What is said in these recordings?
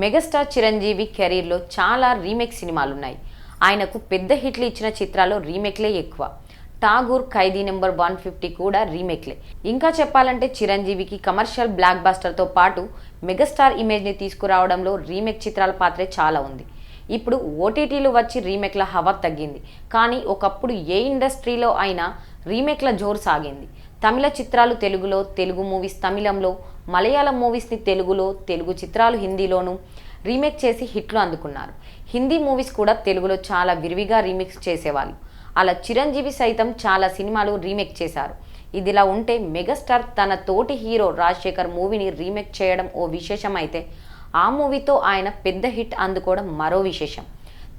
Megastar Chiranjeevi కెరీర్లో చాలా remake సినిమాలున్నాయి. ఆయనకు పెద్ద హిట్లు ఇచ్చిన చిత్రాల్లో రీమేక్లే ఎక్కువ. Tagore Khaidi number one fifty కూడా రీమేక్లే. ఇంకా చెప్పాలంటే చిరంజీవికి కమర్షియల్ బ్లాక్ బస్టర్తో పాటు మెగాస్టార్ ఇమేజ్ని తీసుకురావడంలో రీమేక్ చిత్రాల పాత్రే చాలా ఉంది. ఇప్పుడు ఓటీటీలు వచ్చి రీమేక్ల హవా తగ్గింది. కానీ ఒకప్పుడు ఏ ఇండస్ట్రీలో అయినా రీమేక్ల జోరు సాగింది. తమిళ చిత్రాలు తెలుగులో తెలుగు మూవీస్ తమిళంలో మలయాళం మూవీస్ని తెలుగులో తెలుగు చిత్రాలు హిందీలోనూ రీమేక్ చేసి హిట్లు అందుకున్నారు. హిందీ మూవీస్ కూడా తెలుగులో చాలా విరివిగా రీమేక్స్ చేసేవాళ్ళు. అలా చిరంజీవి సైతం చాలా సినిమాలు రీమేక్ చేశారు. ఇదిలా ఉంటే మెగాస్టార్ తన తోటి హీరో రాజశేఖర్ మూవీని రీమేక్ చేయడం ఓ విశేషం అయితే ఆ మూవీతో ఆయన పెద్ద హిట్ అందుకోవడం మరో విశేషం.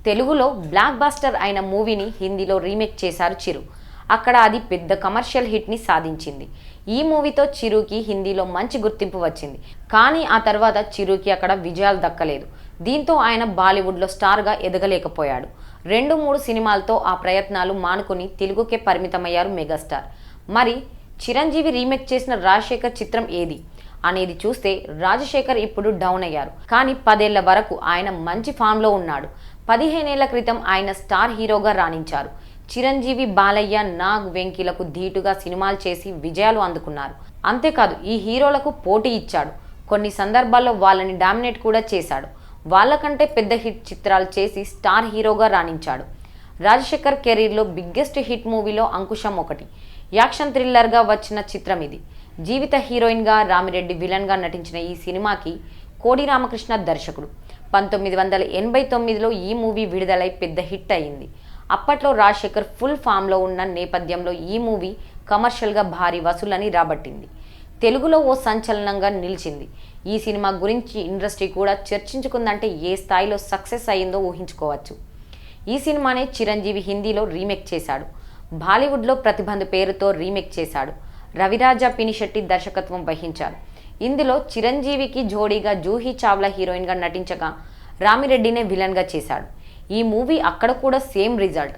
తెలుగులో బ్లాక్ బాస్టర్ అయిన మూవీని హిందీలో రీమేక్ చేశారు చిరు. అక్కడ అది పెద్ద కమర్షియల్ హిట్ని సాధించింది. ఈ మూవీతో చిరుకి హిందీలో మంచి గుర్తింపు వచ్చింది. కానీ ఆ తర్వాత చిరుకి అక్కడ విజయాలు దక్కలేదు. దీంతో ఆయన బాలీవుడ్లో స్టార్గా ఎదగలేకపోయాడు. రెండు మూడు సినిమాలతో ఆ ప్రయత్నాలు మానుకుని తెలుగుకే పరిమితమయ్యారు మెగాస్టార్. మరి చిరంజీవి రీమేక్ చేసిన రాజశేఖర్ చిత్రం ఏది? అనేది చూస్తే రాజశేఖర్ ఇప్పుడు డౌన్ అయ్యారు. కానీ పదేళ్ళ వరకు ఆయన మంచి ఫామ్లో ఉన్నాడు. పదిహేనేళ్ళ క్రితం ఆయన స్టార్ హీరోగా రాణించారు. చిరంజీవి బాలయ్య నాగ్ వెంకీలకు ధీటుగా సినిమాలు చేసి విజయాలు అందుకున్నారు. అంతేకాదు ఈ హీరోలకు పోటీ ఇచ్చాడు. కొన్ని సందర్భాల్లో వాళ్ళని డామినేట్ కూడా చేశాడు. వాళ్ళకంటే పెద్ద హిట్ చిత్రాలు చేసి స్టార్ హీరోగా రాణించాడు. రాజశేఖర్ కెరీర్లో బిగ్గెస్ట్ హిట్ మూవీలో అంకుశం ఒకటి. యాక్షన్ థ్రిల్లర్గా వచ్చిన చిత్రం ఇది. జీవిత హీరోయిన్గా రామిరెడ్డి విలన్గా నటించిన ఈ సినిమాకి కోడి రామకృష్ణ దర్శకుడు. పంతొమ్మిది వందల ఎనభై తొమ్మిదిలో ఈ మూవీ విడుదలై పెద్ద హిట్ అయింది అప్పట్లో రాజశేఖర్ ఫుల్ ఫామ్లో ఉన్న నేపథ్యంలో ఈ మూవీ కమర్షియల్గా భారీ వసూలని రాబట్టింది. తెలుగులో ఓ సంచలనంగా నిలిచింది. ఈ సినిమా గురించి ఇండస్ట్రీ కూడా చర్చించుకుందంటే ఏ స్థాయిలో సక్సెస్ అయ్యిందో ఊహించుకోవచ్చు. ఈ సినిమానే చిరంజీవి హిందీలో రీమేక్ చేశాడు. బాలీవుడ్లో ప్రతిబంధ పేరుతో రీమేక్ చేశాడు. రవిరాజా పినిశెట్టి దర్శకత్వం వహించారు. ఇందులో చిరంజీవికి జోడీగా జూహీ చావ్లా హీరోయిన్గా నటించగా రామిరెడ్డినే విలన్గా చేశాడు. ఈ మూవీ అక్కడ కూడా సేమ్ రిజల్ట్.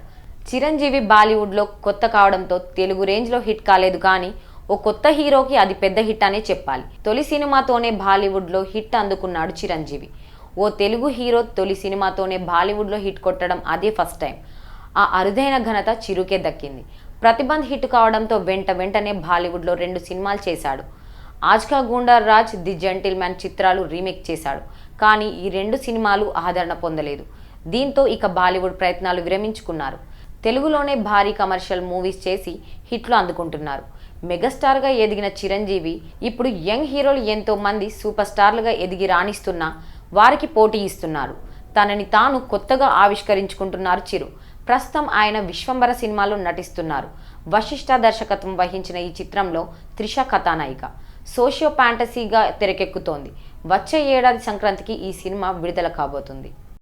చిరంజీవి బాలీవుడ్లో కొత్త కావడంతో తెలుగు రేంజ్లో హిట్ కాలేదు కానీ ఓ కొత్త హీరోకి అది పెద్ద హిట్ అనే చెప్పాలి. తొలి సినిమాతోనే బాలీవుడ్లో హిట్ అందుకున్నాడు చిరంజీవి. ఓ తెలుగు హీరో తొలి సినిమాతోనే బాలీవుడ్లో హిట్ కొట్టడం అదే ఫస్ట్ టైం. ఆ అరుదైన ఘనత చిరుకే దక్కింది. ప్రతిబంధ్ హిట్ కావడంతో వెంట వెంటనే బాలీవుడ్లో రెండు సినిమాలు చేశాడు. ఆజ్కా గూండార్ రాజ్ ది జెంటిల్మ్యాన్ చిత్రాలు రీమేక్ చేశాడు. కానీ ఈ రెండు సినిమాలు ఆదరణ పొందలేదు. దీంతో ఇక బాలీవుడ్ ప్రయత్నాలు విరమించుకున్నారు. తెలుగులోనే భారీ కమర్షియల్ మూవీస్ చేసి హిట్లు అందుకుంటున్నారు. మెగాస్టార్గా ఎదిగిన చిరంజీవి ఇప్పుడు యంగ్ హీరోలు ఎంతో మంది సూపర్ స్టార్లుగా ఎదిగి రాణిస్తున్నా వారికి పోటీ ఇస్తున్నారు. తనని తాను కొత్తగా ఆవిష్కరించుకుంటున్నారు చిరు. ప్రస్తుతం ఆయన విశ్వంబర సినిమాలో నటిస్తున్నారు. వశిష్ఠ దర్శకత్వం వహించిన ఈ చిత్రంలో త్రిష కథానాయిక. సోషియో ఫ్యాంటసీగా తెరకెక్కుతోంది. వచ్చే ఏడాది సంక్రాంతికి ఈ సినిమా విడుదల కాబోతుంది.